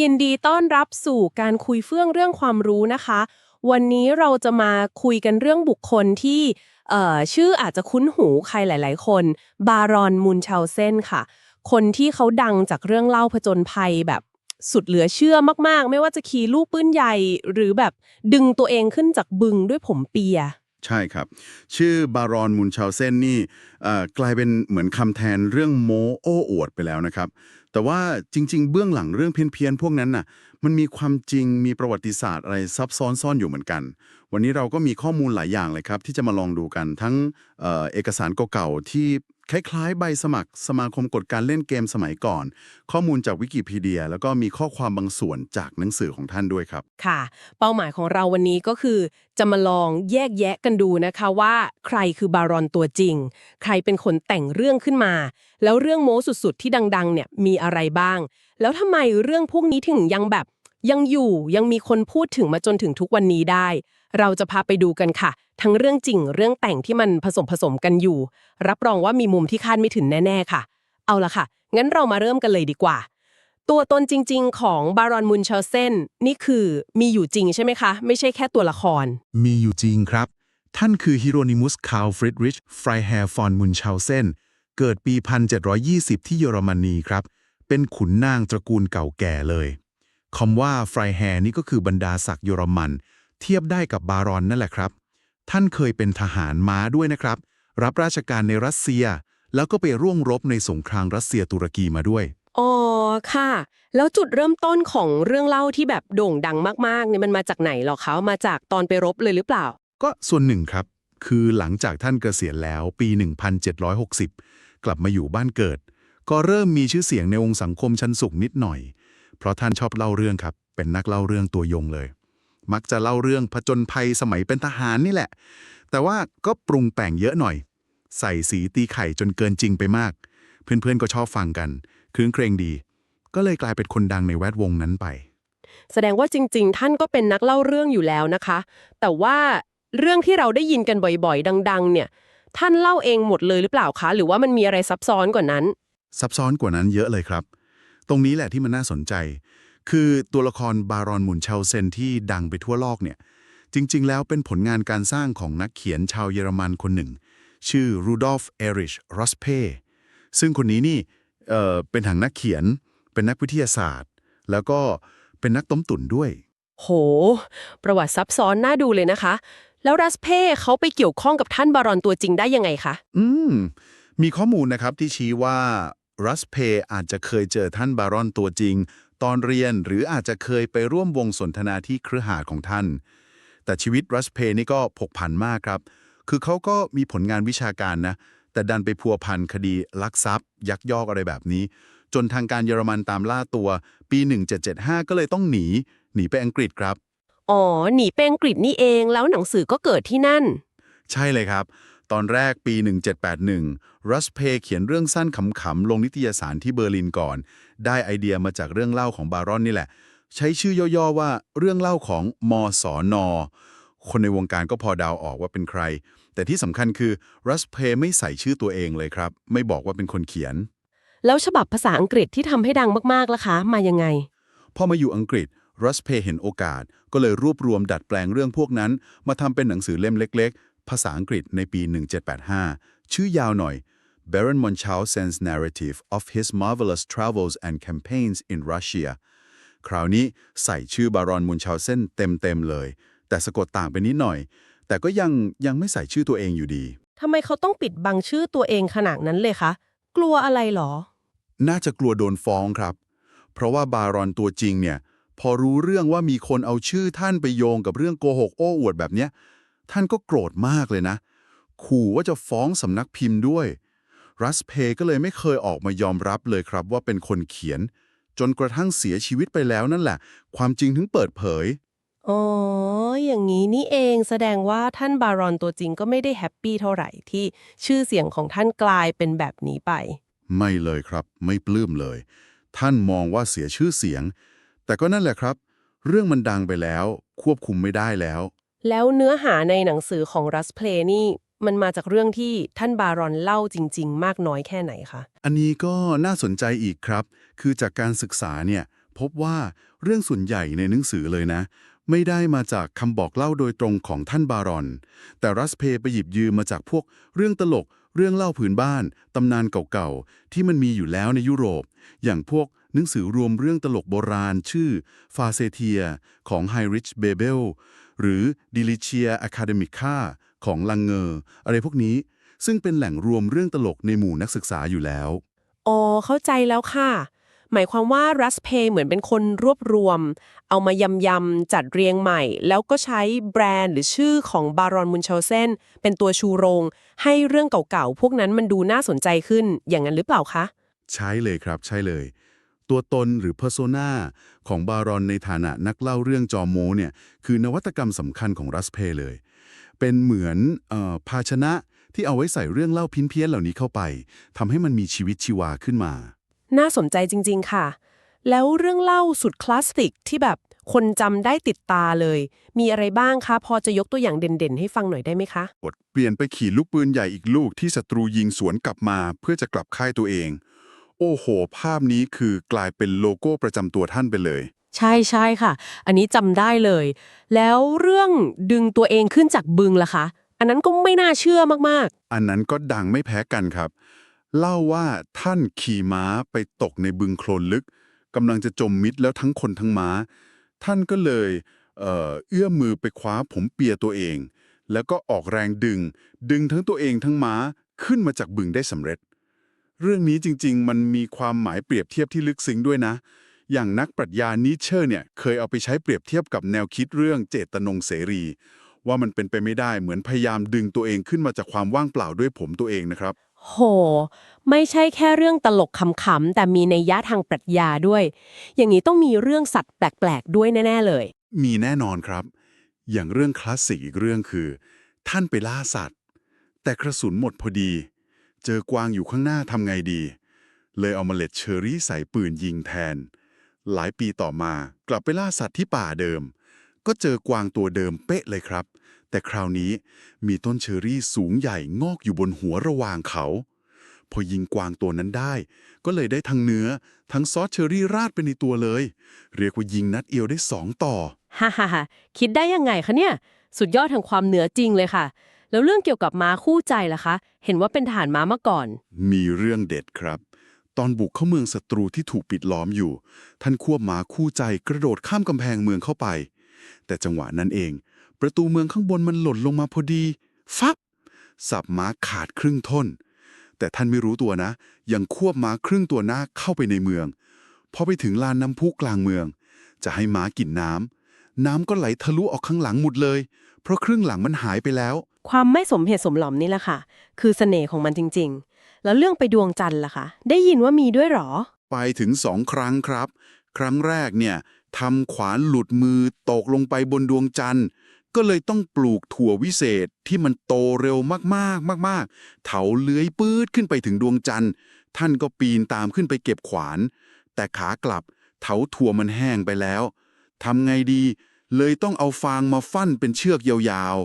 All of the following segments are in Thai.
ยินดีต้อนรับสู่การคุยเฟื่องเรื่องความรู้นะคะ วันนี้เราจะมาคุยกันเรื่องบุคคลที่เอ่อชื่ออาจจะคุ้นหูใครหลาย ๆ คน บารอนมุนเชาเซนค่ะ คนที่เขาดังจากเรื่องเล่าผจญภัยแบบสุดเหลือเชื่อมาก ๆ ไม่ว่าจะขี่ลูกปืนใหญ่ หรือแบบดึงตัวเองขึ้นจากบึงด้วยผมเปีย ใช่ครับ ชื่อบารอนมุนชาวเซนนี่เอ่อกลายเป็นเหมือนคำแทนเรื่องโมโอ้อวดไปแล้วนะครับ แต่ว่าจริง ๆ เบื้องหลังเรื่องเพี้ยนๆพวกนั้นน่ะ มันมีความจริงมีประวัติศาสตร์อะไรซับซ้อนซ่อนอยู่เหมือนกัน วันนี้เราก็มีข้อมูลหลายอย่างเลยครับ ที่จะมาลองดูกันทั้งเอเอกสารเก่าๆที่ คล้ายๆ ใบสมัครสมาคมกฎการเล่นเกมสมัยก่อน ข้อมูลจากวิกิพีเดีย แล้วก็มีข้อความบางส่วนจากหนังสือของท่านด้วยครับ ค่ะ เป้าหมายของเราวันนี้ก็คือ จะมาลองแยกแยะกันดูนะคะว่า ใครคือบารอนตัวจริง ใครเป็นคนแต่งเรื่องขึ้นมา แล้วเรื่องโม้สุดๆ ที่ดังๆ เนี่ยมีอะไรบ้าง แล้วทำไมเรื่องพวกนี้ถึงยังแบบ ยังอยู่ยังมีคนพูดถึงมาจนถึงทุกวันนี้ได้ เราจะพาไปดูกันค่ะ ทั้งเรื่องจริงเรื่องแต่งที่มันผสมผสมกันอยู่ รับรองว่ามีมุมที่คาดไม่ถึงแน่ ๆ ค่ะ เอาละค่ะ งั้นเรามาเริ่มกันเลยดีกว่า ตัวตนจริง ๆ ของบารอนมุนเชลเซนนี่คือมีอยู่จริงใช่ไหมคะ ไม่ใช่แค่ตัวละคร มีอยู่จริงครับ ท่านคือฮิโรนิมุสคาร์ลฟริดริชไฟร์แฮร์ฟอนมุนชาวเซนเกิดปี 1720 ที่เยอรมนีครับ เป็นขุนนางตระกูลเก่าแก่เลย คำว่าไฟร์แฮร์นี่ก็คือบรรดาศักดิ์เยอรมัน เทียบได้กับบารอนนั่นแหละครับ ท่านเคยเป็นทหารม้าด้วยนะครับ รับราชการในรัสเซีย แล้วก็ไปร่วมรบในสงครามรัสเซียตุรกีมาด้วย อ๋อ ค่ะ แล้วจุดเริ่มต้นของเรื่องเล่าที่แบบโด่งดังมากๆเนี่ยมันมาจากไหนหรอคะมาจากตอนไปรบเลยหรือเปล่า ก็ส่วนหนึ่งครับ คือหลังจากท่านเกษียณแล้วปี 1760 กลับมาอยู่บ้านเกิด ก็เริ่มมีชื่อเสียงในวงสังคมชั้นสูงนิดหน่อย เพราะท่านชอบเล่าเรื่องครับ เป็นนักเล่าเรื่องตัวยงเลย มักจะเล่าเรื่องผจญภัยสมัยเป็นทหารนี่แหละ แต่ว่าก็ปรุงแต่งเยอะหน่อย ใส่สีตีไข่จนเกินจริงไปมาก เพื่อนๆก็ชอบฟังกันคลื้นเครงดี ก็เลยกลายเป็นคนดังในแวดวงนั้นไป แสดงว่าจริง ๆ ท่านก็เป็นนักเล่าเรื่องอยู่แล้วนะคะ แต่ว่าเรื่องที่เราได้ยินกันบ่อยๆ ดัง ๆ เนี่ย ท่านเล่าเองหมดเลยหรือเปล่าคะ หรือว่ามันมีอะไรซับซ้อนกว่านั้น ซับซ้อนกว่านั้นเยอะเลยครับ ตรงนี้แหละที่มันน่าสนใจ คือตัวละครบารอนมุนเชลเซนที่ดังไปทั่วโลกเนี่ย จริง ๆ แล้วเป็นผลงานการสร้างของนักเขียนชาวเยอรมันคนหนึ่ง ชื่อรูดอฟเอริชรอสเพซึ่งคนนี้นี่เอ่อเป็นทั้งนักเขียน เป็นนักวิทยาศาสตร์ แล้วก็เป็นนักต้มตุ๋นด้วย โห ประวัติซับซ้อนน่าดูเลยนะคะ แล้วรัสเพ่เขาไปเกี่ยวข้องกับท่านบารอนตัวจริงได้ยังไงคะ อืม มีข้อมูลนะครับที่ชี้ว่า รัสเพอาจจะเคยเจอท่านบารอนตัวจริง ตอนเรียนหรืออาจจะเคยไปร่วมวงสนทนาที่เครือหาสน์ของท่าน แต่ชีวิตรัสเพนี่ก็ผกผันมากครับ คือเขาก็มีผลงานวิชาการนะ แต่ดันไปพัวพันคดีลักทรัพย์ ยักยอกอะไรแบบนี้ จนทางการเยอรมันตามล่าตัว ปี 1775 ก็เลยต้องหนี หนีไปอังกฤษครับ อ๋อ หนีไปอังกฤษนี่เอง แล้วหนังสือก็เกิดที่นั่น ใช่เลยครับ ตอนแรกปี 1781 รัสเพย์เขียนเรื่องสั้นขำๆ ลงนิตยสารที่เบอร์ลินก่อน ได้ไอเดียมาจากเรื่องเล่าของบารอนนี่แหละ ใช้ชื่อย่อๆว่าเรื่องเล่าของมสอนอคนในวงการก็พอเดาวออกว่าเป็นใคร แต่ที่สำคัญคือรัสเพย์ไม่ใส่ชื่อตัวเองเลยครับ ไม่บอกว่าเป็นคนเขียน แล้วฉบับภาษาอังกฤษที่ทำให้ดังมากๆล่ะคะ มายังไง พอมาอยู่อังกฤษรัสเพย์เห็นโอกาส ก็เลยรวบรวมดัดแปลงเรื่องพวกนั้น มาทำเป็นหนังสือเล่มเล็กๆ ภาษาอังกฤษในปี 1785 ชื่อยาวหน่อย Baron Munchausen's narrative of his marvelous travels and campaigns in Russia คราวนี้ใส่ชื่อบารอนมุนชาวเซนเต็มๆเลย แต่สะกดต่างไปนิดหน่อย แต่ก็ยังยังไม่ใส่ชื่อตัวเองอยู่ดีทำไมเขาต้องปิดบังชื่อตัวเองขนาดนั้นเลยคะ กลัวอะไรหรอ น่าจะกลัวโดนฟ้องครับ เพราะว่าบารอนตัวจริงเนี่ย พอรู้เรื่องว่ามีคนเอาชื่อท่านไปโยงกับเรื่องโกหกโอ้อวดแบบเนี้ย ท่านก็โกรธมากเลยนะ ขู่ว่าจะฟ้องสำนักพิมพ์ด้วย รัสเพย์ก็เลยไม่เคยออกมายอมรับเลยครับว่าเป็นคนเขียน จนกระทั่งเสียชีวิตไปแล้วนั่นแหละ ความจริงถึงเปิดเผย อ๋อ อย่างนี้นี่เองแสดงว่าท่านบารอนตัวจริงก็ไม่ได้แฮปปี้เท่าไหร่ที่ชื่อเสียงของท่านกลายเป็นแบบนี้ไป ไม่เลยครับ ไม่ปลื้มเลย ท่านมองว่าเสียชื่อเสียง แต่ก็นั่นแหละครับ เรื่องมันดังไปแล้ว ควบคุมไม่ได้แล้ว แล้วเนื้อหาในหนังสือของรัสเพลนี่มันมาจากเรื่องที่ท่านบารอนเล่าจริง ๆ มากน้อยแค่ไหนคะ อันนี้ก็น่าสนใจอีกครับ คือจากการศึกษาเนี่ยพบว่าเรื่องส่วนใหญ่ในหนังสือเลยนะ ไม่ได้มาจากคำบอกเล่าโดยตรงของท่านบารอน แต่รัสเพไปหยิบยืมมาจากพวกเรื่องตลก เรื่องเล่าผืนบ้าน ตำนานเก่าๆ ที่มันมีอยู่แล้วในยุโรป อย่างพวกหนังสือรวมเรื่องตลกโบราณชื่อฟาเซเทียของไฮริชเบเบล หรือดิลิเชียอะคาเดมิคาของลังเงอร์อะไรพวกนี้ ซึ่งเป็นแหล่งรวมเรื่องตลกในหมู่นักศึกษาอยู่แล้ว อ๋อ เข้าใจแล้วค่ะ หมายความว่ารัสเพย์เหมือนเป็นคนรวบรวม เอามายำยำๆจัดเรียงใหม่ แล้วก็ใช้แบรนด์หรือชื่อของบารอนมุนเชลเซนเป็นตัวชูโรง ให้เรื่องเก่าๆ พวกนั้นมันดูน่าสนใจขึ้นอย่างนั้นหรือเปล่าคะ ใช่เลยครับ ใช่เลย ตัวตนหรือ persona ของบารอนในฐานะนักเล่าเรื่องจอมโมเนี่ยคือนวัตกรรมสำคัญของรัสเพย์เลย เป็นเหมือนเออภาชนะที่เอาไว้ใส่เรื่องเล่าพินเพี้ยนๆเหล่านี้เข้าไปทำให้มันมีชีวิตชีวาขึ้นมา น่าสนใจจริง ๆ ค่ะ แล้วเรื่องเล่าสุดคลาสสิกที่แบบคนจำได้ติดตาเลย มีอะไรบ้างคะ พอจะยกตัวอย่างเด่นๆ ให้ฟังหน่อยได้ไหมคะกดเปลี่ยนไปขี่ลูกปืนใหญ่อีกลูกที่ศัตรูยิงสวนกลับมาเพื่อจะกลับค่ายตัวเอง โอ้โห ภาพนี้คือกลายเป็นโลโก้ประจำตัวท่านไปเลย ใช่ใช่ค่ะ อันนี้จำได้เลย แล้วเรื่องดึงตัวเองขึ้นจากบึงล่ะคะ อันนั้นก็ไม่น่าเชื่อมากอันนั้นก็ดังไม่แพ้กันครับ เล่าว่าท่านขี่ม้าไปตกในบึงโคลนลึกกำลังจะจมมิดแล้วทั้งคนทั้งม้า ท่านก็เลยเอ่อเอื้อมมือไปคว้าผมเปียตัวเอง แล้วก็ออกแรงดึง ดึงทั้งตัวเองทั้งม้าขึ้นมาจากบึงได้สำเร็จ เรื่องนี้จริง ๆ มันมีความหมายเปรียบเทียบที่ลึกซึ้งด้วยนะ อย่างนักปรัชญานิเชอร์เนี่ยเคยเอาไปใช้เปรียบเทียบกับแนวคิดเรื่องเจตนงเสรี ว่ามันเป็นไปไม่ได้เหมือนพยายามดึงตัวเองขึ้นมาจากความว่างเปล่าด้วยผมตัวเองนะครับๆโห ไม่ใช่แค่เรื่องตลกขำๆแต่มีในยยะทางปรัชญาด้วย อย่างนี้ต้องมีเรื่องสัตว์แปลกๆด้วยแน่ๆเลย มีแน่นอนครับ อย่างเรื่องคลาสสิกอีกเรื่องคือ ท่านไปล่าสัตว์ แต่กระสุนหมดพอดี เจอกวางอยู่ข้างหน้าทำไงดี เลยเอาเล็ดเชอรี่ใส่ปืนยิงแทน หลายปีต่อมากลับไปล่าสัตว์ที่ป่าเดิม ก็เจอกวางตัวเดิมเป๊ะเลยครับ แต่คราวนี้มีต้นเชอรี่สูงใหญ่งอกอยู่บนหัวระหว่างเขา พอยิงกวางตัวนั้นได้ ก็เลยได้ทั้งเนื้อ ทั้งซอสเชอรี่ราดไปในตัวเลย เรียกว่ายิงนัดเอียวได้สองต่อฮ่าฮ่าฮ่าคิดได้ยังไงคะเนี่ย สุดยอดทางความเหนือจริงเลยค่ะ แล้วเรื่องเกี่ยวกับม้าคู่ใจล่ะคะ เห็นว่าเป็นทหารม้ามาก่อน มีเรื่องเด็ดครับ ตอนบุกเข้าเมืองศัตรูที่ถูกปิดล้อมอยู่ ท่านควบม้าคู่ใจกระโดดข้ามกำแพงเมืองเข้าไป แต่จังหวะนั้นเอง ประตูเมืองข้างบนมันหล่นลงมาพอดีฟับสับม้าขาดครึ่งท่อนแต่ท่านไม่รู้ตัวนะ ยังควบม้าครึ่งตัวหน้าเข้าไปในเมือง พอไปถึงลานน้ำพุกลางเมือง จะให้ม้ากินน้ำน้ำก็ไหลทะลุออกข้างหลังหมดเลย เพราะครึ่งหลังมันหายไปแล้ว ความไม่สมเหตุสมหลอมนี่แหละค่ะ คือเสน่ห์ของมันจริงๆ แล้วเรื่องไปดวงจันทร์ล่ะคะ ได้ยินว่ามีด้วยหรอ ไปถึงสองครั้งครับ ครั้งแรกเนี่ยทำขวานหลุดมือตกลงไปบนดวงจันทร์ ก็เลยต้องปลูกถั่ววิเศษที่มันโตเร็วมากๆ มาก ๆ เถาเลื้อยปื๊ดขึ้นไปถึงดวงจันทร์ ท่านก็ปีนตามขึ้นไปเก็บขวาน แต่ขากลับเถาถั่วมันแห้งไปแล้วทำไงดีเลยต้องเอาฟางมาฟั่นเป็นเชือกยาว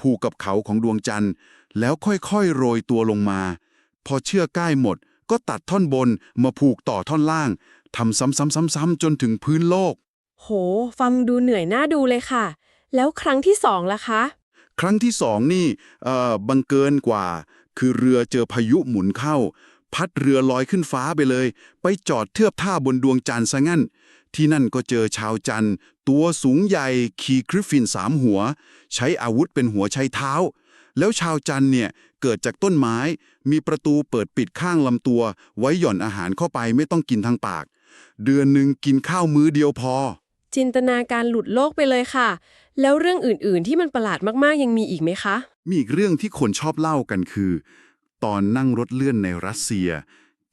ผูกกับเขาของดวงจันทร์ แล้วค่อยๆโรยตัวลงมา พอเชือกใกล้หมด ก็ตัดท่อนบนมาผูกต่อท่อนล่างทำซ้ำๆๆๆ จนถึงพื้นโลก โห ฟังดูเหนื่อยน่าดูเลยค่ะ แล้วครั้งที่สองล่ะคะ ครั้งที่สองนี่เอ่อบังเกินกว่า คือเรือเจอพายุหมุนเข้า พัดเรือลอยขึ้นฟ้าไปเลย ไปจอดเทียบท่าบนดวงจันทร์ซะงั้น ที่นั่นก็เจอชาวจันทร์ ตัวสูงใหญ่ขี่กริฟฟินสามหัว ใช้อาวุธเป็นหัวใช้เท้า แล้วชาวจันทร์เนี่ยเกิดจากต้นไม้ มีประตูเปิดปิดข้างลำตัว ไว้หย่อนอาหารเข้าไปไม่ต้องกินทางปาก เดือนหนึ่งกินข้าวมื้อเดียวพอ จินตนาการหลุดโลกไปเลยค่ะ แล้วเรื่องอื่นๆที่มันประหลาดมากๆยังมีอีกไหมคะ มีอีกเรื่องที่คนชอบเล่ากันคือ ตอนนั่งรถเลื่อนในรัสเซีย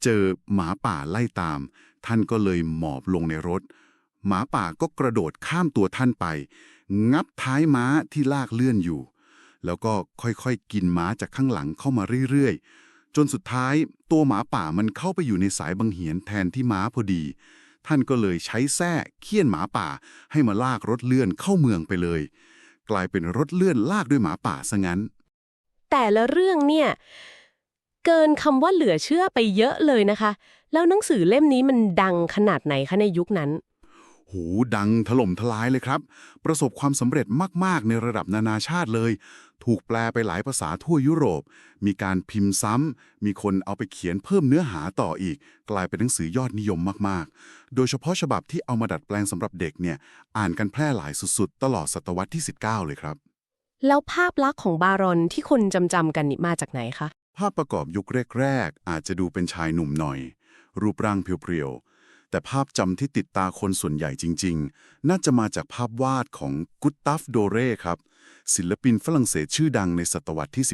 เจอหมาป่าไล่ตาม ท่านก็เลยหมอบลงในรถ หมาป่าก็กระโดดข้ามตัวท่านไป งับท้ายม้าที่ลากเลื่อนอยู่ แล้วก็ค่อยๆกินม้าจากข้างหลังเข้ามาเรื่อยๆ จนสุดท้ายตัวหมาป่ามันเข้าไปอยู่ในสายบังเหียนแทนที่ม้าพอดี ท่านก็เลยใช้แส้เคี่ยนหมาป่าให้มาลากรถเลื่อนเข้าเมืองไปเลย กลายเป็นรถเลื่อนลากด้วยหมาป่าซะงั้น แต่ละเรื่องเนี่ยเกินคำว่าเหลือเชื่อไปเยอะเลยนะคะ แล้วหนังสือเล่มนี้มันดังขนาดไหนคะในยุคนั้น หูดังถล่มทลายเลยครับ ประสบความสำเร็จมาก ๆ ในระดับนานาชาติเลย ถูกแปลไปหลายภาษาทั่วยุโรป มีการพิมพ์ซ้ำ มีคนเอาไปเขียนเพิ่มเนื้อหาต่ออีก กลายเป็นหนังสือยอดนิยมมาก ๆ โดยเฉพาะฉบับที่เอามาดัดแปลงสำหรับเด็กเนี่ย อ่านกันแพร่หลายสุด ๆ ตลอดศตวรรษที่ 19 เลยครับ แล้วภาพลักษณ์ของบารอนที่คนจำจำๆกันนี่มาจากไหนคะ ภาพประกอบยุคแรก ๆ อาจจะดูเป็นชายหนุ่มหน่อย รูปร่างเพียวๆ แต่ภาพจำที่ติดตาคนส่วนใหญ่จริง ๆ น่าจะมาจากภาพวาดของกุตตัฟโดเร่ครับ ศิลปินฝรั่งเศสชื่อดังในศตวรรษที่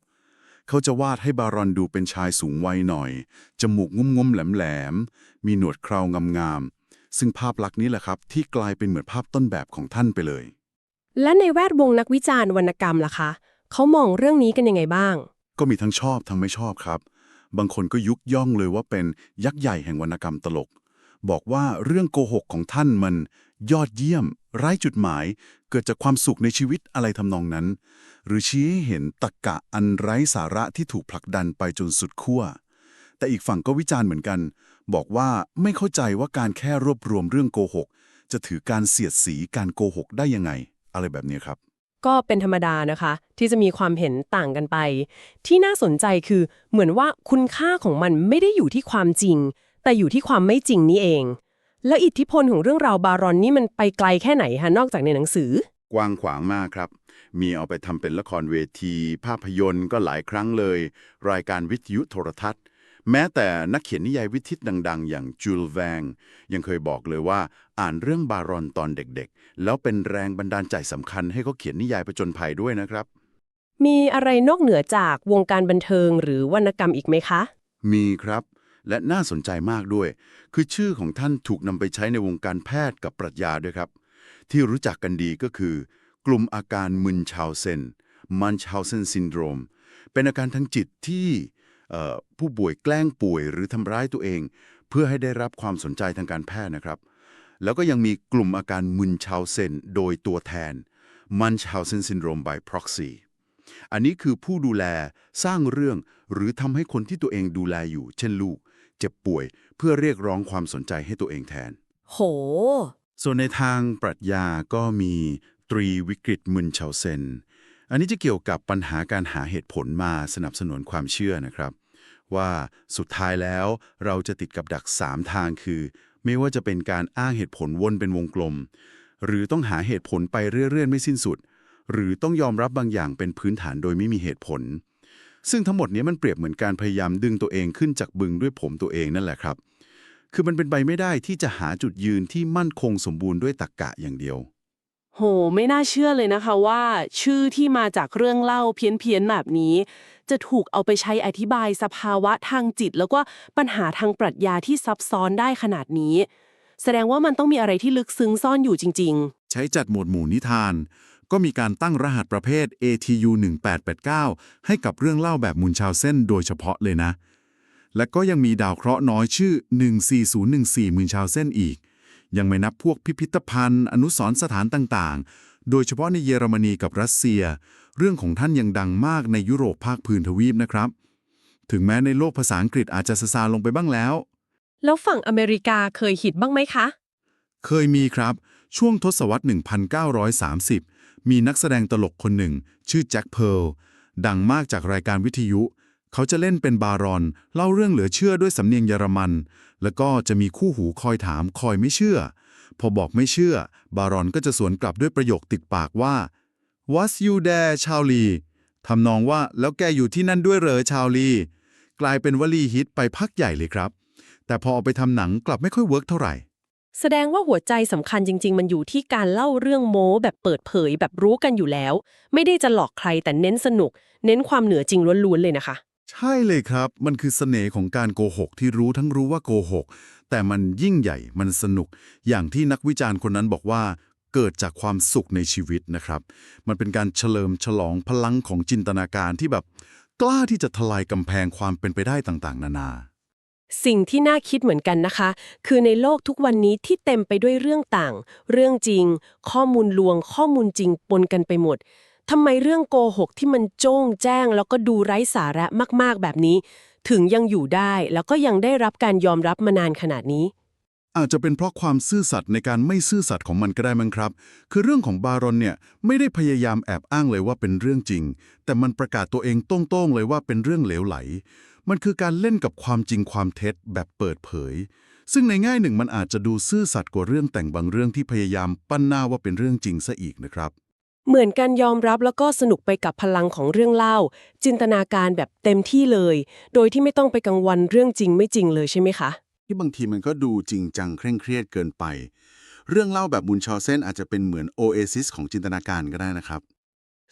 19 เขาจะวาดให้บารอนดูเป็นชายสูงวัยหน่อย จมูกงุ้มๆแหลมๆ มีหนวดเคราวงามๆ ซึ่งภาพลักษณ์นี้แหละครับ ที่กลายเป็นเหมือนภาพต้นแบบของท่านไปเลย และในแวดวงนักวิจารณ์วรรณกรรมล่ะคะ เขามองเรื่องนี้กันยังไงบ้าง ก็มีทั้งชอบทั้งไม่ชอบครับ บางคนก็ยุกย่องเลยว่าเป็นยักษ์ใหญ่แห่งวรรณกรรมตลก บอกว่าเรื่องโกหกของท่านมันยอดเยี่ยม ไร้จุดหมาย เกิดจากความสุขในชีวิตอะไรทำนองนั้น หรือชี้ให้เห็นตรกกะอันไร้สาระที่ถูกผลักดันไปจนสุดขั้ว แต่อีกฝั่งก็วิจารณ์เหมือนกัน บอกว่าไม่เข้าใจว่าการแค่รวบรวมเรื่องโกหก จะถือการเสียดสีการโกหกได้ยังไง อะไรแบบนี้ครับก็เป็นธรรมดานะคะ ที่จะมีความเห็นต่างกันไป ที่น่าสนใจคือเหมือนว่าคุณค่าของมันไม่ได้อยู่ที่ความจริง แต่อยู่ที่ความไม่จริงนี่เอง แล้วอิทธิพลของเรื่องราวบารอนนี่มันไปไกลแค่ไหนฮะนอกจากในหนังสือ กว้างขวางมากครับ มีเอาไปทำเป็นละครเวที ภาพยนตร์ก็หลายครั้งเลย รายการวิทยุโทรทัศน์ แม้แต่นักเขียนนิยายวิทิตดัง ๆ อย่างจูลแวง ยังเคยบอกเลยว่าอ่านเรื่องบารอนตอนเด็กๆ แล้วเป็นแรงบันดาลใจสำคัญให้เขาเขียนนิยายประจนภัยด้วยนะครับ มีอะไรนอกเหนือจากวงการบันเทิงหรือวรรณกรรมอีกไหมคะ มีครับ และน่าสนใจมากด้วย คือชื่อของท่านถูกนำไปใช้ในวงการแพทย์กับปรัชญาด้วยครับ ที่รู้จักกันดีก็คือ กลุ่มอาการมึนชาวเซนมันชาวเซนซินโดรม เป็นอาการทางจิตที่ผู้ป่วยแกล้งป่วยหรือทำร้ายตัวเอง เพื่อให้ได้รับความสนใจทางการแพทย์นะครับ แล้วก็ยังมีกลุ่มอาการมึนชาวเซนโดยตัวแทนมันชาวเซนซินโดรม by proxy อันนี้คือผู้ดูแลสร้างเรื่องหรือทำให้คนที่ตัวเองดูแลอยู่ เช่นลูก เจ็บป่วย เพื่อเรียกร้องความสนใจให้ตัวเองแทน โห ส่วนในทางปรัชญาก็มีตรีวิกฤตมึนเฉาเซน อันนี้จะเกี่ยวกับปัญหาการหาเหตุผลมาสนับสนุนความเชื่อนะครับ ว่าสุดท้ายแล้วเราจะติดกับดัก 3 ทางคือ ไม่ว่าจะเป็นการอ้างเหตุผลวนเป็นวงกลม หรือต้องหาเหตุผลไปเรื่อยๆ ไม่สิ้นสุด หรือต้องยอมรับบางอย่างเป็นพื้นฐานโดยไม่มีเหตุผล ซึ่งทั้งหมดนี้มันเปรียบเหมือนการพยายามดึงตัวเองขึ้นจากบึงด้วยผมตัวเองนั่นแหละครับ คือมันเป็นไปไม่ได้ที่จะหาจุดยืนที่มั่นคงสมบูรณ์ด้วยตรรกกะอย่างเดียว โห ไม่น่าเชื่อเลยนะคะว่า ชื่อที่มาจากเรื่องเล่าเพี้ยนๆแบบนี้ จะถูกเอาไปใช้อธิบายสภาวะทางจิต แล้วก็ปัญหาทางปรัชญาที่ซับซ้อนได้ขนาดนี้ แสดงว่ามันต้องมีอะไรที่ลึกซึ้งซ่อนอยู่จริงใช้จัดหมวดหมู่นิทาน ก็มีการตั้งรหัสประเภท ATU 1889ให้กับเรื่องเล่าแบบมุนชาวเส้นโดยเฉพาะเลยนะ และก็ยังมีดาวเคราะห์น้อยชื่อ 14014มุนชาวเส้นอีก ยังไม่นับพวกพิพิธภัณฑ์ อนุสรณ์สถานต่างๆ โดยเฉพาะในเยอรมนีกับรัสเซีย เรื่องของท่านยังดังมากในยุโรปภาคพื้นทวีปนะครับ ถึงแม้ในโลกภาษาอังกฤษอาจจะซาซาลงไปบ้างแล้ว แล้วฝั่งอเมริกาเคยฮิตบ้างไหมคะ เคยมีครับ ช่วงทศวรรษ 1930 มีนักแสดงตลกคนหนึ่ง ชื่อแจ็คเพิร์ลดังมากจากรายการวิทยุ เขาจะเล่นเป็นบารอน เล่าเรื่องเหลือเชื่อด้วยสำเนียงเยอรมัน แล้วก็จะมีคู่หูคอยถามคอยไม่เชื่อ พอบอกไม่เชื่อ บารอนก็จะสวนกลับด้วยประโยคติดปากว่า Was you there ชาวลีทำนองว่าแล้วแกอยู่ที่นั่นด้วยเหรอชาวลี กลายเป็นวลีฮิตไปพักใหญ่เลยครับ แต่พอเอาไปทำหนังกลับไม่ค่อยเวิร์กเท่าไหร่ แสดงว่าหัวใจสำคัญจริง ๆ มันอยู่ที่การเล่าเรื่องโม้แบบเปิดเผยแบบรู้กันอยู่แล้ว ไม่ได้จะหลอกใครแต่เน้นสนุก เน้นความเหนือจริงล้วนๆเลยนะคะ ใช่เลยครับ มันคือเสน่ห์ของการโกหกที่รู้ทั้งรู้ว่าโกหก แต่มันยิ่งใหญ่มันสนุก อย่างที่นักวิจารณ์คนนั้นบอกว่า เกิดจากความสุขในชีวิตนะครับ มันเป็นการเฉลิมฉลองพลังของจินตนาการที่แบบ กล้าที่จะทลายกำแพงความเป็นไปได้ต่างๆ นานา สิ่งที่น่าคิดเหมือนกันนะคะ คือในโลกทุกวันนี้ที่เต็มไปด้วยเรื่องต่าง เรื่องจริง ข้อมูลลวง ข้อมูลจริงปนกันไปหมดทำไมเรื่องโกหกที่มันโจ้งแจ้ง แล้วก็ดูไร้สาระมากๆแบบนี้ ถึงยังอยู่ได้แล้วก็ยังได้รับการยอมรับมานานขนาดนี้ อาจจะเป็นเพราะความซื่อสัตย์ในการไม่ซื่อสัตย์ของมันก็ได้มั้งครับ คือเรื่องของบารอนเนี่ยไม่ได้พยายามแอบอ้างเลยว่าเป็นเรื่องจริง แต่มันประกาศตัวเองโต้งๆเลยว่าเป็นเรื่องเหลวไหล มันคือการเล่นกับความจริงความเท็จแบบเปิดเผย ซึ่งในแง่หนึ่งมันอาจจะดูซื่อสัตย์กว่าเรื่องแต่งบางเรื่องที่พยายามปั้นหน้าว่าเป็นเรื่องจริงซะอีกนะครับ เหมือนการยอมรับแล้วก็สนุกไปกับพลังของเรื่องเล่า จินตนาการแบบเต็มที่เลย โดยที่ไม่ต้องไปกังวลเรื่องจริงไม่จริงเลยใช่ไหมคะ ที่บางทีมันก็ดูจริงจังเคร่งเครียดเกินไป เรื่องเล่าแบบบุญชอเส้นอาจจะเป็นเหมือนโอเอซิสของจินตนาการก็ได้นะครับ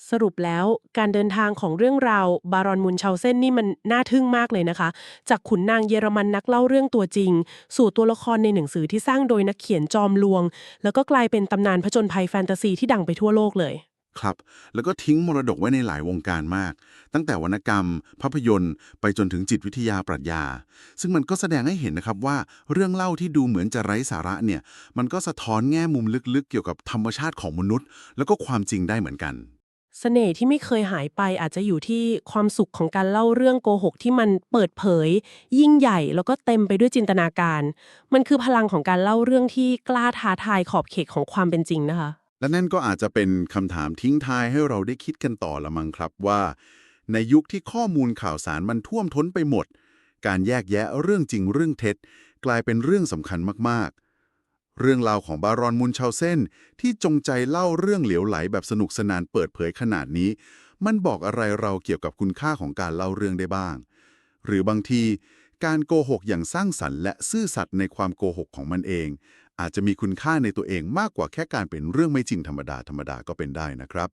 สรุปแล้วการเดินทางของเรื่องราวบารอนมุนเชาเซนนี่มันน่าทึ่งมากเลยนะคะ จากขุนนางเยอรมันนักเล่าเรื่องตัวจริง สู่ตัวละครในหนังสือที่สร้างโดยนักเขียนจอมลวง แล้วก็กลายเป็นตำนานผจญภัยแฟนตาซีที่ดังไปทั่วโลกเลย ครับ แล้วก็ทิ้งมรดกไว้ในหลายวงการมาก ตั้งแต่วรรณกรรม ภาพยนตร์ ไปจนถึงจิตวิทยาปรัชญา ซึ่งมันก็แสดงให้เห็นนะครับว่าเรื่องเล่าที่ดูเหมือนจะไร้สาระเนี่ยมันก็สะท้อนแง่มุมลึกๆ เกี่ยวกับธรรมชาติของมนุษย์ แล้วก็ความจริงได้เหมือนกัน เสน่ห์ที่ไม่เคยหายไปอาจจะอยู่ที่ความสุขของการเล่าเรื่องโกหกที่มันเปิดเผย ยิ่งใหญ่แล้วก็เต็มไปด้วยจินตนาการ มันคือพลังของการเล่าเรื่องที่กล้าท้าทายขอบเขตของความเป็นจริงนะคะ และนั่นก็อาจจะเป็นคำถามทิ้งท้ายให้เราได้คิดกันต่อละมั้งครับว่า ในยุคที่ข้อมูลข่าวสารมันท่วมท้นไปหมด การแยกแยะเรื่องจริงเรื่องเท็จ กลายเป็นเรื่องสำคัญมากๆ เรื่องราวของบารอนมุนชาวเส้น ที่จงใจเล่าเรื่องเหลวไหลแบบสนุกสนานเปิดเผยขนาดนี้ มันบอกอะไรเราเกี่ยวกับคุณค่าของการเล่าเรื่องได้บ้าง หรือบางที การโกหกอย่างสร้างสรรค์และซื่อสัตย์ในความโกหกของมันเอง อาจจะมีคุณค่าในตัวเองมากกว่าแค่การเป็นเรื่องไม่จริงธรรมดาธรรมดาก็เป็นได้นะครับ